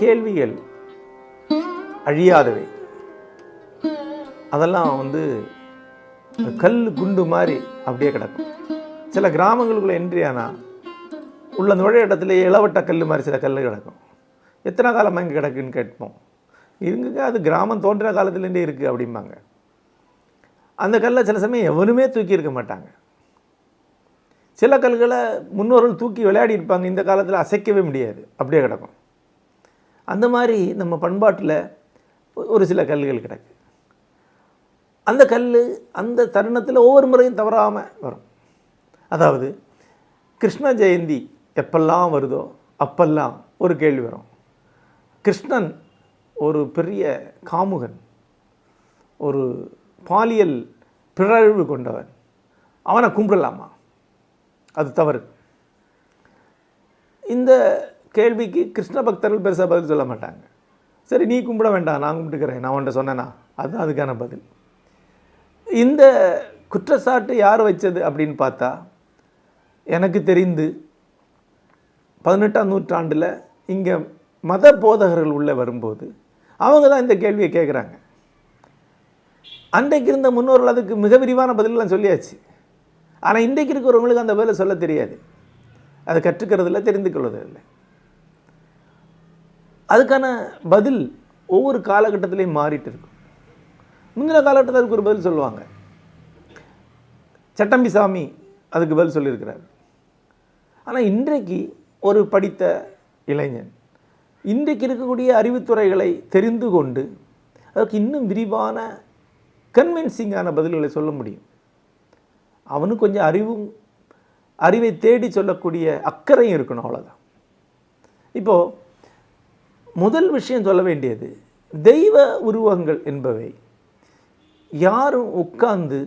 கேள்விகள் அழியாதவை. அதெல்லாம் வந்து கல் குண்டு மாதிரி அப்படியே கிடக்கும். சில கிராமங்களுக்குள்ள என்ட்ரியானா உள்ள நுழைய இடத்துல இளவட்ட கல் மாதிரி சில கல் கிடக்கும். எத்தனை காலம் இங்கே கிடக்குன்னு கேட்போம். இருங்க அது கிராமம் தோன்ற காலத்துலேருந்தே இருக்குது அப்படிம்பாங்க. அந்த கல்லை சில சமயம் எவனுமே தூக்கி இருக்க மாட்டாங்க. சில கல்களை முன்னோர்கள் தூக்கி விளையாடி இருப்பாங்க. இந்த காலத்தில் அசைக்கவே முடியாது. அப்படியே கிடக்கும். அந்த மாதிரி நம்ம பண்பாட்டில் ஒரு சில கல்கள் கிடக்கு. அந்த கல் அந்த தருணத்தில் ஒவ்வொரு முறையும் தவறாமல் வரும். அதாவது கிருஷ்ண ஜெயந்தி எப்பெல்லாம் வருதோ அப்பெல்லாம் ஒரு கேள்வி வரும். கிருஷ்ணன் ஒரு பெரிய காமுகன் ஒரு பாலியல் பிறழ்வு கொண்டவன். அவனை கும்பிடலாமா? அது தவறு. இந்த கேள்விக்கு கிருஷ்ண பக்தர்கள் பெருசாக பதில் சொல்ல மாட்டாங்க. சரி நீ கும்பிட வேண்டாம் நான் கும்பிட்டுக்கிறேன் நான் உன்ட்ட சொன்னேனா? அதுதான் அதுக்கான பதில். இந்த குற்றச்சாட்டு யார் வச்சது அப்படின்னு பார்த்தா எனக்கு தெரிந்து பதினெட்டாம் நூற்றாண்டில் இங்கே மத போதகர்கள் உள்ளே வரும்போது அவங்க தான் இந்த கேள்வியை கேட்குறாங்க அன்றைக்கு இருந்த முன்னோர்கள் அதுக்கு மிக விரிவான பதிலெலாம் சொல்லியாச்சு. ஆனால் இன்றைக்கு இருக்கிறவங்களுக்கு அந்த பதிலை சொல்ல தெரியாது. அதை கற்றுக்கிறதில்ல தெரிந்து கொள்வதில்லை. அதுக்கான பதில் ஒவ்வொரு காலகட்டத்திலையும் மாறிட்டு இருக்கும் முந்தின காலகட்டத்தில் அதுக்கு ஒரு பதில் சொல்லுவாங்க. சட்டம்பி சாமி அதுக்கு பதில் சொல்லியிருக்கிறார். ஆனால் இன்றைக்கு ஒரு படித்த இளைஞன் இன்றைக்கு இருக்கக்கூடிய அறிவுத்துறைகளை தெரிந்து கொண்டு அதற்கு இன்னும் விரிவான கன்வின்சிங்கான பதில்களை சொல்ல முடியும். அவனுக்கு கொஞ்சம் அறிவும் அறிவை தேடி சொல்லக்கூடிய அக்கறையும் இருக்கணும் அவ்வளோதான் இப்போது முதல் விஷயம் சொல்ல வேண்டியது தெய்வ உருவங்கள் என்பவை. யாரும் உட்கார்ந்து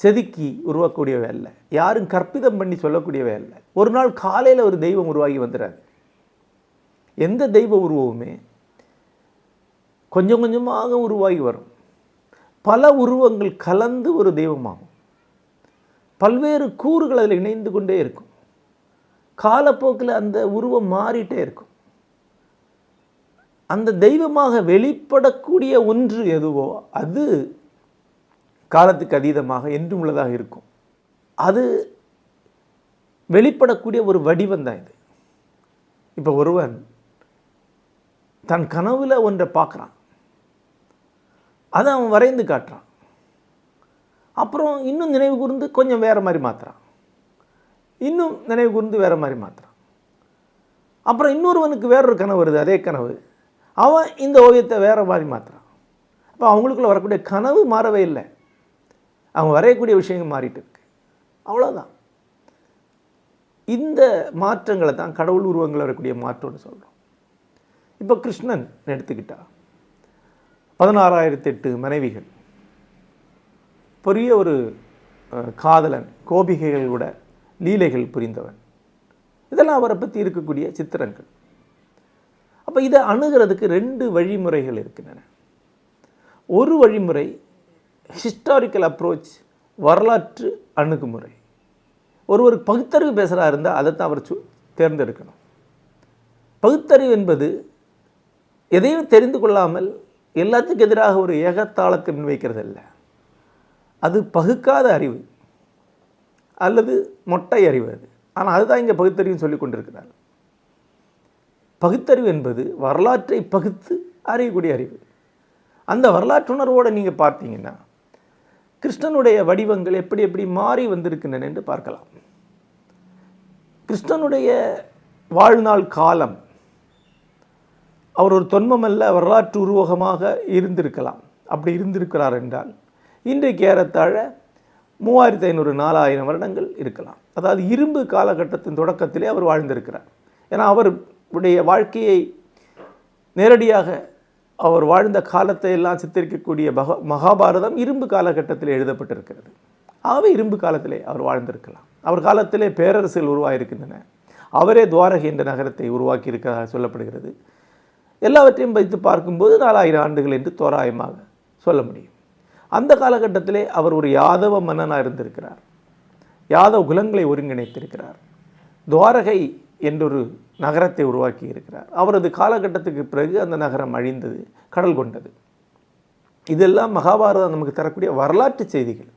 செதுக்கி உருவாக்கக்கூடியவை அல்ல. யாரும் கற்பிதம் பண்ணி சொல்லக்கூடியவை அல்ல. ஒரு நாள் காலையில் ஒரு தெய்வம் உருவாகி வந்துடாது எந்த தெய்வ உருவமுமே கொஞ்சம் கொஞ்சமாக உருவாகி வரும். பல உருவங்கள் கலந்து ஒரு தெய்வமாகும். பல்வேறு கூறுகள் அதில் இணைந்து கொண்டே இருக்கும். காலப்போக்கில் அந்த உருவம் மாறிட்டே இருக்கும். அந்த தெய்வமாக வெளிப்படக்கூடிய ஒன்று எதுவோ அது காலத்துக்கு அதீதமாக என்றும் உள்ளதாக இருக்கும். அது வெளிப்படக்கூடிய ஒரு வடிவம் தான் இது. இப்போ ஒருவன் தன் கனவில் ஒன்றை பார்க்குறான். அதை அவன் வரைந்து காட்டுறான். அப்புறம் இன்னும் நினைவு கூர்ந்து கொஞ்சம் வேறு மாதிரி மாற்றுறான் இன்னும் நினைவு கூர்ந்து வேறு மாதிரி மாற்றுறான் அப்புறம் இன்னொருவனுக்கு வேறொரு கனவு வருது அதே கனவு. அவன் இந்த ஓவியத்தை வேறு மாதிரி மாற்றுறான் அப்போ அவங்களுக்குள்ள வரக்கூடிய கனவு மாறவே இல்லை. அவங்க வரையக்கூடிய விஷயங்கள் மாறிட்டு இருக்கு. அவ்வளோதான் இந்த மாற்றங்களை தான் கடவுள் உருவங்கள் வரக்கூடிய மாற்றம்னு சொல்கிறோம் இப்போ கிருஷ்ணன் எடுத்துக்கிட்டா. பதினாறாயிரத்தி எட்டு மனைவிகள். பெரிய ஒரு காதலன் கோபிகைகள் கூட லீலைகள் புரிந்தவன். இதெல்லாம் அவரை பற்றி இருக்கக்கூடிய சித்திரங்கள். அப்போ இதை அணுகிறதுக்கு ரெண்டு வழிமுறைகள் இருக்கின்றன. ஒரு வழிமுறை ஹிஸ்டாரிக்கல் அப்ரோச் வரலாற்று அணுகுமுறை. ஒருவர் பகுத்தறிவு பேசுகிறா இருந்தால் அதை தான் அவர் தேர்ந்தெடுக்கணும். பகுத்தறிவு என்பது எதையும் தெரிந்து கொள்ளாமல் எல்லாத்துக்கும் எதிராக ஒரு ஏகத்தாளத்தை முன்வைக்கிறது அல்ல. அது பகுக்காத அறிவு. அல்லது மொட்டை அறிவு அது. ஆனால் அதுதான் இங்கே பகுத்தறிவுன்னு சொல்லி கொண்டிருக்கிறார் பகுத்தறிவு என்பது வரலாற்றை பகுத்து அறியக்கூடிய அறிவு. அந்த வரலாற்றுணர்வோடு நீங்கள் பார்த்தீங்கன்னா கிருஷ்ணனுடைய வடிவங்கள் எப்படி எப்படி மாறி வந்திருக்கின்றன என்று பார்க்கலாம். கிருஷ்ணனுடைய வாழ்நாள் காலம் அவர் ஒரு தொன்மமல்ல வரலாற்று உருவகமாக இருந்திருக்கலாம். அப்படி இருந்திருக்கிறார் என்றால் இன்றைக்கு ஏறத்தாழ மூவாயிரத்தி ஐநூறு நாலாயிரம் வருடங்கள் இருக்கலாம். அதாவது இரும்பு காலகட்டத்தின் தொடக்கத்திலே அவர் வாழ்ந்திருக்கிறார். ஏன்னா அவர் உடைய வாழ்க்கையை நேரடியாக அவர் வாழ்ந்த காலத்தை எல்லாம் சித்தரிக்கக்கூடிய பக மகாபாரதம் இரும்பு காலகட்டத்தில் எழுதப்பட்டிருக்கிறது. ஆகவே இரும்பு காலத்திலே அவர் வாழ்ந்திருக்கலாம். அவர் காலத்திலே பேரரசுகள் உருவாகியிருக்கின்றன. அவரே துவாரகை என்ற நகரத்தை உருவாக்கி இருக்கிறதாக சொல்லப்படுகிறது. எல்லாவற்றையும் வைத்து பார்க்கும்போது நாலாயிரம் ஆண்டுகள் என்று தோராயமாக சொல்ல முடியும். அந்த காலகட்டத்திலே அவர் ஒரு யாதவ மன்னனாக இருந்திருக்கிறார். யாதவ குலங்களை ஒருங்கிணைத்திருக்கிறார். துவாரகை என்றொரு நகரத்தை உருவாக்கி இருக்கிறார். அவரது காலகட்டத்துக்கு பிறகு அந்த நகரம் அழிந்தது கடல் கொண்டது. இதெல்லாம் மகாபாரதம் நமக்கு தரக்கூடிய வரலாற்று செய்திகள்.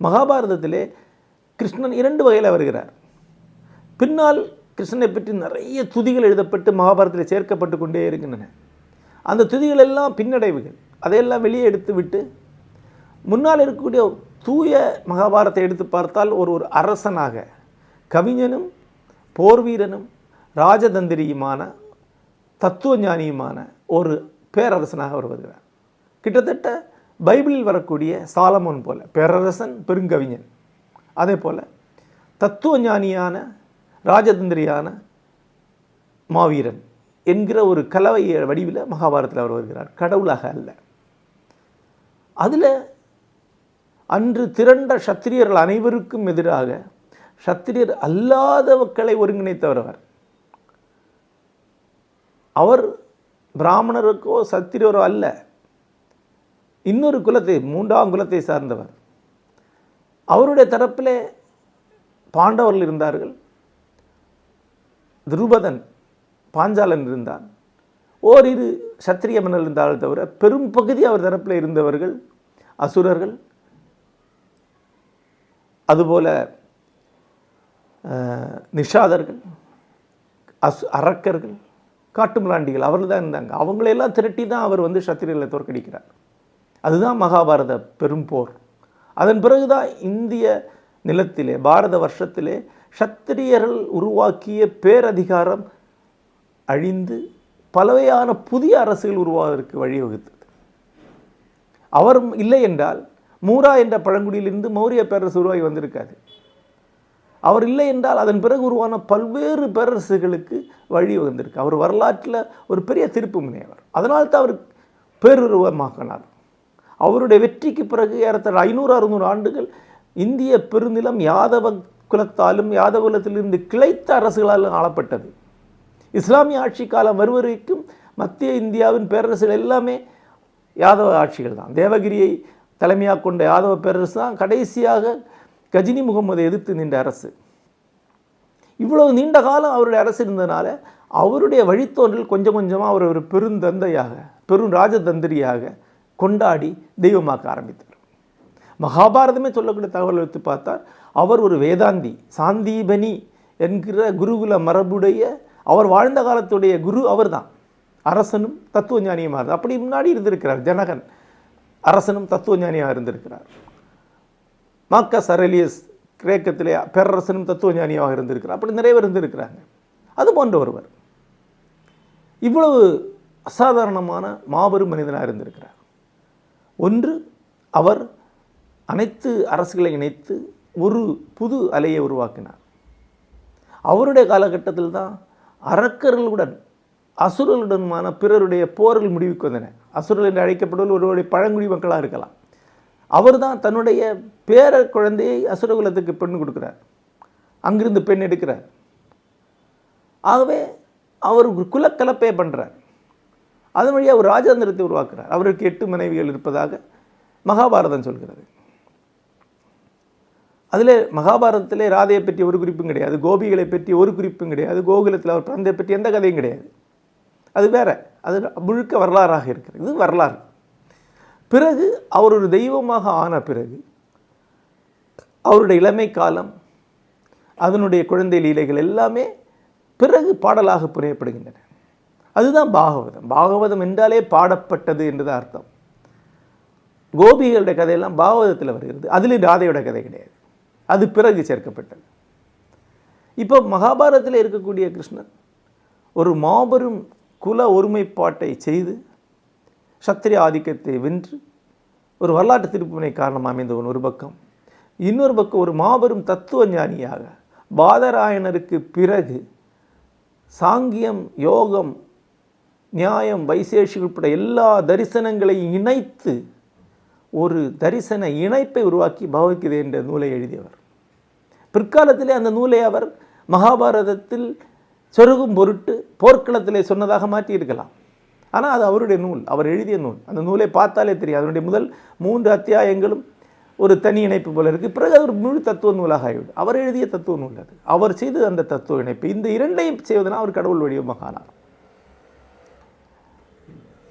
மகாபாரதத்திலே கிருஷ்ணன் இரண்டு வகையில் வருகிறார். பின்னால் கிருஷ்ணனை பற்றி நிறைய துதிகள் எழுதப்பட்டு மகாபாரதத்தில் சேர்க்கப்பட்டு கொண்டே இருக்கின்றன. அந்த துதிகள் எல்லாம் பின்னடைவுகள். அதையெல்லாம் வெளியே எடுத்து விட்டு முன்னால் இருக்கக்கூடிய தூய மகாபாரத்தை எடுத்து பார்த்தால் ஒரு ஒரு அரசனாக கவிஞனும் போர் வீரனும் ராஜதந்திரியுமான தத்துவஞானியுமான ஒரு பேரரசனாக அவர் வருகிறார். கிட்டத்தட்ட பைபிளில் வரக்கூடிய சாலமோன் போல பேரரசன் பெருங்கவிஞன். அதே போல் தத்துவஞானியான ராஜதந்திரியான மாவீரன் என்கிற ஒரு கலவை வடிவில் மகாபாரத்தில் அவர் வருகிறார். கடவுளாக அல்ல. அதில் அன்று திரண்ட சத்திரியர்கள் அனைவருக்கும் எதிராக சத்திரியர் அல்லாத மக்களை ஒருங்கிணைத்தவர் அவர் அவர் பிராமணருக்கோ சத்திரியரோ அல்ல. இன்னொரு குலத்தை மூன்றாம் குலத்தை சார்ந்தவர். அவருடைய தரப்பிலே பாண்டவர்கள் இருந்தார்கள். துருபதன் பாஞ்சாலன் இருந்தான். ஓரிரு சத்திரிய மன்னர் இருந்தாலும் தவிர பெரும் பகுதி அவர் தரப்பில் இருந்தவர்கள் அசுரர்கள். அதுபோல நிஷாதர்கள் அசு அரக்கர்கள் காட்டுமிராண்டிகள் அவர்கள் தான் இருந்தாங்க. அவங்களையெல்லாம் திரட்டி தான் அவர் வந்து சத்திரியர்களை தோற்கடிக்கிறார். அதுதான் மகாபாரத பெரும் போர். அதன் பிறகுதான் இந்திய நிலத்திலே பாரத வருஷத்திலே சத்திரியர்கள் உருவாக்கிய பேரதிகாரம் அழிந்து பலவையான புதிய அரசுகள் உருவாவதற்கு வழிவகுத்தது. அவர் இல்லை என்றால் மூரா என்ற பழங்குடியிலிருந்து மௌரிய பேரரசு உருவாகி வந்திருக்காது. அவர் இல்லை என்றால் அதன் பிறகு உருவான பல்வேறு பேரரசுகளுக்கு வழி வந்திருக்கு அவர் வரலாற்றில் ஒரு பெரிய திருப்பு முனையவர் அதனால் தான் அவர் பேருருவமாக்கினார். அவருடைய வெற்றிக்கு பிறகு ஏறத்தாழ ஐநூறு அறுநூறு ஆண்டுகள் இந்திய பெருநிலம் யாதவ குலத்தாலும் யாதவ குலத்திலிருந்து கிளைத்த அரசுகளாலும் ஆளப்பட்டது. இஸ்லாமிய ஆட்சி காலம் வருவரைக்கும் மத்திய இந்தியாவின் பேரரசுகள் எல்லாமே யாதவ ஆட்சிகள் தான் தேவகிரியை தலைமையாக கொண்ட யாதவ பேரரசு தான் கடைசியாக கஜினி முகமதை எதிர்த்து நின்ற அரசு. இவ்வளவு நீண்ட காலம் அவருடைய அரசு இருந்ததுனால அவருடைய வழித்தோன்றல் கொஞ்சம் கொஞ்சமாக அவர் ஒரு பெருந்தந்தையாக பெரும் ராஜதந்திரியாக கொண்டாடி தெய்வமாக்க ஆரம்பித்தார். மகாபாரதமே சொல்லக்கூடிய தகவல் எடுத்து பார்த்தால் அவர் ஒரு வேதாந்தி சாந்தீபனி என்கிற குருகுல மரபுடைய அவர் வாழ்ந்த காலத்துடைய குரு அவர்தான். அரசனும் தத்துவ ஞானியுமாக இருந்தார் அப்படி முன்னாடி இருந்திருக்கிறார் ஜனகன். அரசனும் தத்துவ ஞானியாக இருந்திருக்கிறார். மார்க்கஸ் அரலியஸ் கிரேக்கத்திலே பேரரசனும் தத்துவ ஞானியாக இருந்திருக்கிறார். அப்படி நிறைய பேர் இருந்திருக்கிறாங்க. அது போன்ற ஒருவர். இவ்வளவு அசாதாரணமான மாபெரும் மனிதனாக இருந்திருக்கிறார். ஒன்று அவர் அனைத்து அரசுகளை இணைத்து ஒரு புது அலையை உருவாக்கினார். அவருடைய காலகட்டத்தில் தான் அரக்கர்களுடன் அசுரர்களுடனுமான பிறருடைய போர்கள் முடிவுக்கு வந்தன. அசுரர்கள் என்று அழைக்கப்படுவது ஒருவருடைய பழங்குடி மக்களாக இருக்கலாம். அவர்தான் தன்னுடைய பேர குழந்தையை அசுரகுலத்துக்கு பெண் கொடுக்குறார். அங்கிருந்து பெண் எடுக்கிறார். ஆகவே அவர் ஒரு குலக்கலப்பே பண்ணுறார் அதன் வழியாக ஒரு ராஜாந்திரத்தை உருவாக்குறார். அவருக்கு எட்டு மனைவிகள் இருப்பதாக மகாபாரதம் சொல்கிறது. அதில் மகாபாரதத்திலே ராதையை பற்றி ஒரு குறிப்பும் கிடையாது. கோபிகளை பற்றி ஒரு குறிப்பும் கிடையாது. கோகுலத்தில் அவர் பிறந்தை பற்றி எந்த கதையும் கிடையாது. அது வேற. அது முழுக்க வரலாறாக இருக்கிறது. இது வரலாறு. பிறகு அவர் ஒரு தெய்வமாக ஆன பிறகு அவருடைய இளமை காலம் அதனுடைய குழந்தை லீலைகள் எல்லாமே பிறகு பாடலாக புரியப்படுகின்றன அதுதான் பாகவதம். பாகவதம் என்றாலே பாடப்பட்டது என்றுதான் அர்த்தம். கோபிகளுடைய கதையெல்லாம் பாகவதத்தில் வருகிறது. அதில் ராதையோட கதை கிடையாது. அது பிறகு சேர்க்கப்பட்டது. இப்போ மகாபாரதத்தில் இருக்கக்கூடிய கிருஷ்ணன் ஒரு மாபெரும் குல ஒருமைப்பாட்டை செய்து சத்திரிய ஆதிக்கத்தை வென்று ஒரு வரலாற்று திருப்புமுனை காரணமாக அமைந்தவன் ஒரு பக்கம். இன்னொரு பக்கம் ஒரு மாபெரும் தத்துவ ஞானியாக பாதராயணருக்கு பிறகு சாங்கியம் யோகம் நியாயம் வைசேஷி உட்பட எல்லா தரிசனங்களையும் இணைத்து ஒரு தரிசன இணைப்பை உருவாக்கி பகவத்கீதை என்ற நூலை எழுதியவர். பிற்காலத்திலே அந்த நூலை அவர் மகாபாரதத்தில் சொருகும் பொருட்டு போர்க்களத்திலே சொன்னதாக மாற்றியிருக்கலாம். ஆனால் அது அவருடைய நூல் அவர் எழுதிய நூல். அந்த நூலை பார்த்தாலே தெரியும். அதனுடைய முதல் மூன்று அத்தியாயங்களும் ஒரு தனி இணைப்பு போல இருக்குது பிறகு அது ஒரு முழு தத்துவ நூலாக ஆகிவிடும். அவர் எழுதிய தத்துவ நூல் அது. அவர் செய்து அந்த தத்துவ இணைப்பு. இந்த இரண்டையும் செய்வதனால் அவர் கடவுள் வடிவமாக ஆனார்.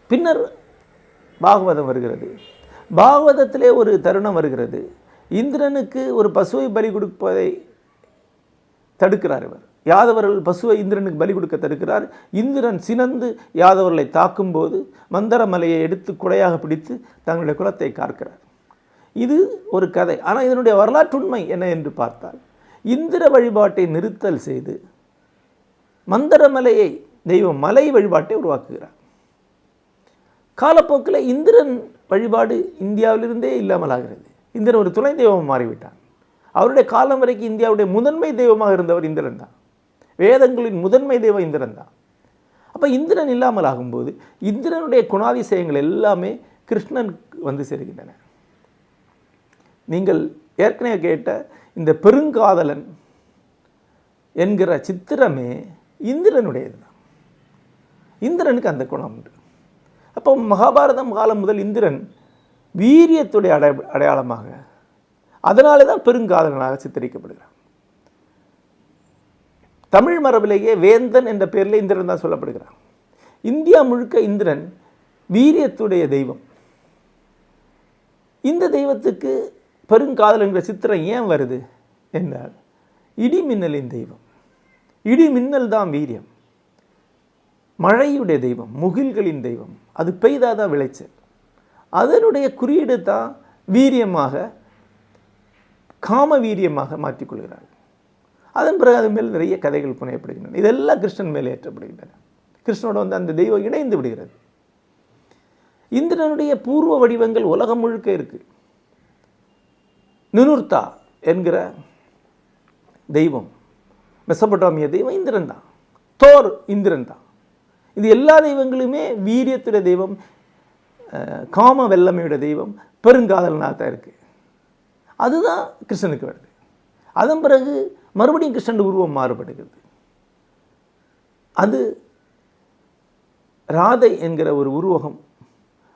பின்னர் பாகவதம் வருகிறது. பாகவதத்திலே ஒரு தருணம் வருகிறது. இந்திரனுக்கு ஒரு பசுவை பலி கொடுப்பதை தடுக்கிறார் இவர். யாதவர்கள் பசுவை இந்திரனுக்கு பலி கொடுக்க தடுக்கிறார். இந்திரன் சினந்து யாதவர்களை தாக்கும்போது மந்தரமலையை எடுத்து குடையாக பிடித்து தங்களுடைய குலத்தை காக்கிறார். இது ஒரு கதை. ஆனால் இதனுடைய வரலாற்றுண்மை என்ன என்று பார்த்தால் இந்திர வழிபாட்டை நிறுத்தல் செய்து மந்தரமலையை தெய்வம் மலை வழிபாட்டை உருவாக்குகிறார். காலப்போக்கில் இந்திரன் வழிபாடு இந்தியாவிலிருந்தே இல்லாமல் ஆகிறது. இந்திரன் ஒரு துணை தெய்வம் மாறிவிட்டான். அவருடைய காலம் வரைக்கும் இந்தியாவுடைய முதன்மை தெய்வமாக இருந்தவர் இந்திரன் தான். வேதங்களின் முதன்மை தெய்வம் இந்திரன் தான். அப்போ இந்திரன் இல்லாமல் ஆகும்போது இந்திரனுடைய குணாதிசயங்கள் எல்லாமே கிருஷ்ணன் வந்து சேர்கின்றன. நீங்கள் ஏற்கனவே கேட்ட இந்த பெருங்காதலன் என்கிற சித்திரமே இந்திரனுடையது தான். இந்திரனுக்கு அந்த குணம் உண்டு. அப்போ மகாபாரதம் காலம் முதல் இந்திரன் வீரியத்துடைய அடை அடையாளமாக அதனாலே தான் பெருங்காதலனாக சித்தரிக்கப்படுகிறான். தமிழ் மரபிலேயே வேந்தன் என்ற பேரில் இந்திரன் தான் சொல்லப்படுகிறான் இந்தியா முழுக்க இந்திரன் வீரியத்துடைய தெய்வம். இந்த தெய்வத்துக்கு பெருங்காதல் என்கிற சித்திரம் ஏன் வருது என்றால் இடி மின்னலின் தெய்வம். இடி மின்னல் தான் வீரியம். மழையுடைய தெய்வம் முகில்களின் தெய்வம். அது பெய்தாதான் விளைச்சல். அதனுடைய குறியீடு தான் வீரியமாக காம வீரியமாக மாற்றிக்கொள்கிறார்கள். அதன் பிறகு அது மேல் நிறைய கதைகள் புனையப்படுகின்றன. இதெல்லாம் கிருஷ்ணன் மேலே ஏற்றப்படுகின்றன. கிருஷ்ணனோட வந்து அந்த தெய்வம் இணைந்து விடுகிறது. இந்திரனுடைய பூர்வ வடிவங்கள் உலகம் முழுக்க இருக்கு. நினுர்த்தா என்கிற தெய்வம் மெசபட்டாமிய தெய்வம் இந்திரன் தான். தோர் இந்திரன் தான். இது எல்லா தெய்வங்களுமே வீரியத்துடைய தெய்வம் அஹ், காம வெள்ளமையுடைய தெய்வம் பெருங்காதலனாக தான் இருக்குது அதுதான் கிருஷ்ணனுக்கு வருது. அதன் பிறகு மறுபடியும் கிருஷ்ணன் உருவம் மாறுபடுகிறது. அது ராதை என்கிற ஒரு உருவகம்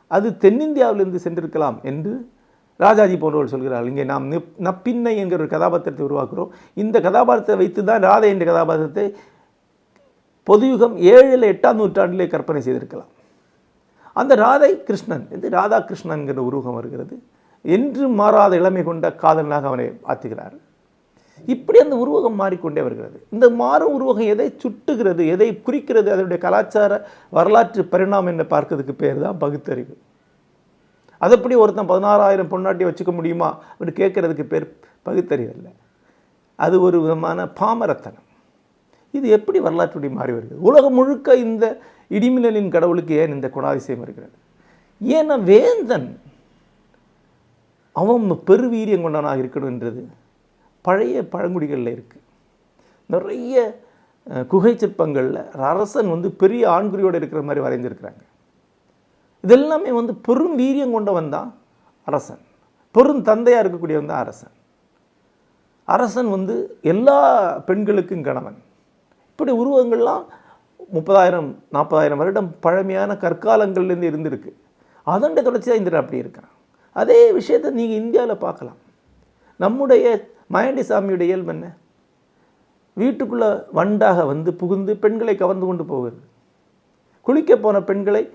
அது தென்னிந்தியாவிலிருந்து சென்றிருக்கலாம் என்று ராஜாஜி போன்றவர் சொல்கிறார்கள். இங்கே நாம் நிப்- நப்பின்னை என்கிற ஒரு கதாபாத்திரத்தை உருவாக்குகிறோம் இந்த கதாபாத்திரத்தை வைத்து தான் ராதை என்ற கதாபாத்திரத்தை பொதுயுகம் ஏழில் எட்டாம் நூற்றாண்டிலே கற்பனை செய்திருக்கலாம். அந்த ராதை கிருஷ்ணன் இது ராதா கிருஷ்ணன்கிற உருவகம் வருகிறது. என்று மாறாத இளமை கொண்ட காதலனாக அவனை ஆற்றுகிறார் இப்படி அந்த உருவகம் மாறிக்கொண்டே வருகிறது. இந்த மாறும் உருவகம் எதை சுட்டுகிறது எதை குறிக்கிறது அதனுடைய கலாச்சார வரலாற்று பரிணாமம் என்ன பார்க்கறதுக்கு பேர் தான் பகுத்தறிவு. அதப்படி ஒருத்தன் பதினாறாயிரம் பொன்னாட்டி வச்சுக்க முடியுமா அப்படின்னு கேட்கறதுக்கு பேர் பகுத்தறிவு இல்லை அது ஒரு விதமான பாமரத்தனம். இது எப்படி வரலாற்றுடைய மாறி வருகிறது? உலகம் முழுக்க இந்த இடிமின்னலின் கடவுளுக்கு ஏன் இந்த குணாதிசயம் இருக்கிறது? ஏன்னா வேந்தன் அவன் பெருவீரியம் கொண்டவனாக இருக்கணும்ன்றது பழைய பழங்குடிகளில் இருக்குது நிறைய குகை சிற்பங்களில் அரசன் வந்து பெரிய ஆண்குறியோடு இருக்கிற மாதிரி வரைஞ்சிருக்கிறாங்க இதெல்லாமே வந்து பெரும் வீரியம் கொண்டவன் தான் அரசன். பெரும் தந்தையாக இருக்கக்கூடியவன் தான் அரசன். அரசன் வந்து எல்லா பெண்களுக்கும் கணவன். இப்படி உருவங்கள்லாம் முப்பதாயிரம் நாற்பதாயிரம் வருடம் பழமையான கற்காலங்கள்லேருந்து இருந்திருக்கு. அதனுடைய தொடர்ச்சி தான் இந்திரன் அப்படி இருக்கிறான். அதே விஷயத்தை நீங்கள் இந்தியாவில் பார்க்கலாம். நம்முடைய மயண்டி சாமியுடைய இயல்பு என்ன? வீட்டுக்குள்ளே வண்டாக வந்து புகுந்து பெண்களை கவர்ந்து கொண்டு போகிறது. குளிக்க போன பெண்களை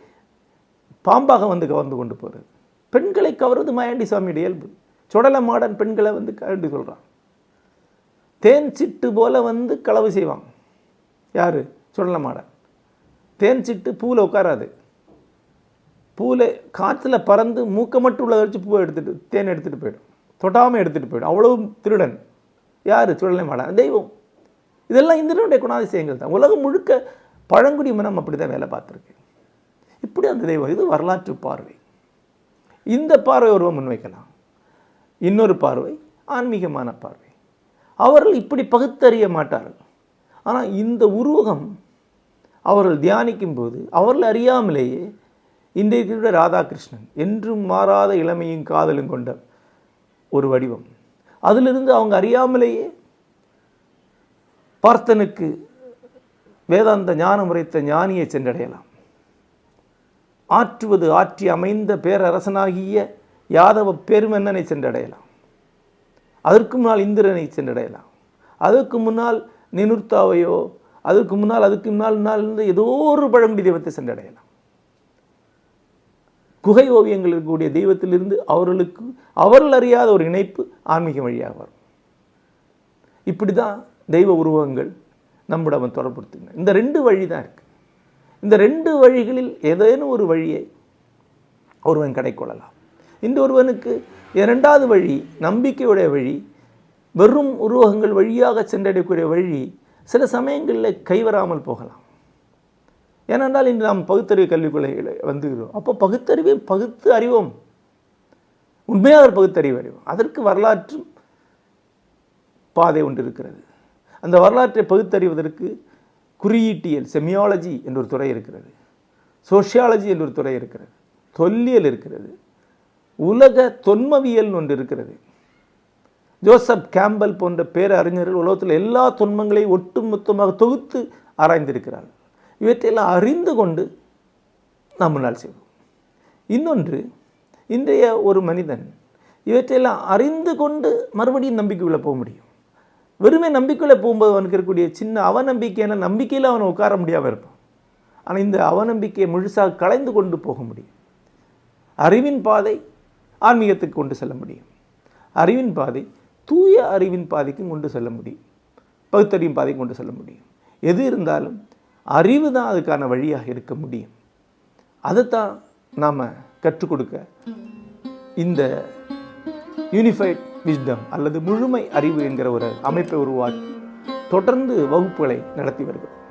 பாம்பாக வந்து கவர்ந்து கொண்டு போகிறது. பெண்களை கவர்வது மயாண்டி சாமியுடைய இயல்பு. சுடல மாடன் பெண்களை வந்து கண்டு சொல்கிறான் தேன் சிட்டு போல வந்து களவு செய்வான். யார்? சுடல மாடன். தேன் சிட்டு பூவில் உட்காராது. பூவில் காற்றுல பறந்து மூக்க மட்டும் உள்ள வச்சு பூவை எடுத்துகிட்டு தேன் எடுத்துகிட்டு போயிடும். தொட்டாமல் எடுத்துகிட்டு போயிடும். அவ்வளவு திருடன். யார்? சுடலை மாடன் தெய்வம். இதெல்லாம் இந்திரனுடைய குணாதிசயங்கள் தான். உலகம் முழுக்க பழங்குடி மனம் அப்படி தான் வேலை பார்த்துருக்கு. இப்படி அந்த தெய்வம் இது வரலாற்று பார்வை. இந்த பார்வை ஒருவன் முன்வைக்கலாம். இன்னொரு பார்வை ஆன்மீகமான பார்வை. அவர்கள் இப்படி பகுத்தறிய மாட்டார்கள். ஆனால் இந்த உருவகம் அவர்கள் தியானிக்கும் போது அவர்கள் அறியாமலேயே இன்றைய ராதாகிருஷ்ணன் என்றும் மாறாத இளமையும் காதலும் கொண்ட ஒரு வடிவம். அதிலிருந்து அவங்க அறியாமலேயே பார்த்தனுக்கு வேதாந்த ஞானம் உரைத்த ஞானியை சென்றடையலாம். ஆற்றுவது ஆற்றி அமைந்த பேரரசனாகிய யாதவ பெருமன்னனை சென்றடையலாம். அதற்கு முன்னால் இந்திரனை சென்றடையலாம். அதற்கு முன்னால் நினுர்த்தாவையோ அதற்கு முன்னால் அதுக்கு முன்னால் முன்னால் இருந்து ஏதோ ஒரு பழங்குடி தெய்வத்தை சென்றடையலாம். குகை ஓவியங்கள் இருக்கக்கூடிய தெய்வத்திலிருந்து அவர்களுக்கு அவர்கள் அறியாத ஒரு இணைப்பு ஆன்மீக வழியாக வரும். இப்படி தான் தெய்வ உருவங்கள் நம்முடன் தொடர்புறுத்துங்க இந்த ரெண்டு வழி தான் இருக்குது இந்த ரெண்டு வழிகளில் ஏதேனும் ஒரு வழியை ஒருவன் கடைக்கொள்ளலாம். இந்த ஒருவனுக்கு இரண்டாவது வழி நம்பிக்கையுடைய வழி வெறும் உருவகங்கள் வழியாக சென்றடையக்கூடிய வழி சில சமயங்களில் கைவராமல் போகலாம். ஏனென்றால் இன்று நாம் பகுத்தறிவு கல்விக்குள்ள வந்துகிறோம் அப்போ பகுத்தறிவை பகுத்து அறிவோம். உண்மையாக பகுத்தறிவு அறிவோம். அதற்கு வரலாற்று பாதை ஒன்று இருக்கிறது. அந்த வரலாற்றை பகுத்தறிவதற்கு குறியீட்டியல் செமியாலஜி என்றொரு துறை இருக்கிறது. சோஷியாலஜி என்ற ஒரு துறை இருக்கிறது. தொல்லியல் இருக்கிறது. உலக தொன்மவியல் ஒன்று இருக்கிறது. ஜோசப் கேம்பல் போன்ற பேரறிஞர்கள் உலகத்தில் எல்லா தொன்மங்களையும் ஒட்டுமொத்தமாக தொகுத்து ஆராய்ந்திருக்கிறார்கள். இவற்றையெல்லாம் அறிந்து கொண்டு நாம் முன்னால் செய்வோம் இன்னொன்று இன்றைய ஒரு மனிதன் இவற்றையெல்லாம் அறிந்து கொண்டு மறுபடியும் நம்பிக்கைக்குள்ளே போக முடியும். வெறுமே நம்பிக்கையில் போகும்போது அவனுக்கு இருக்கக்கூடிய சின்ன அவநம்பிக்கையான நம்பிக்கையில் அவனை உட்கார முடியாமல் இருப்பான். ஆனால் இந்த அவநம்பிக்கையை முழுசாக கலைந்து கொண்டு போக முடியும். அறிவின் பாதை ஆன்மீகத்துக்கு கொண்டு செல்ல முடியும். அறிவின் பாதை தூய அறிவின் பாதைக்கும் கொண்டு செல்ல முடியும். பகுத்தறிவின் பாதைக்கும் கொண்டு செல்ல முடியும். எது இருந்தாலும் அறிவு தான் அதுக்கான வழியாக இருக்க முடியும். அதைத்தான் நாம் கற்றுக் கொடுக்க இந்த யூனிஃபைட் விஸ்டம் அல்லது முழுமை அறிவு என்கிற ஒரு அமைப்பை உருவாக்கி தொடர்ந்து வகுப்புகளை நடத்தி வருகிறோம்.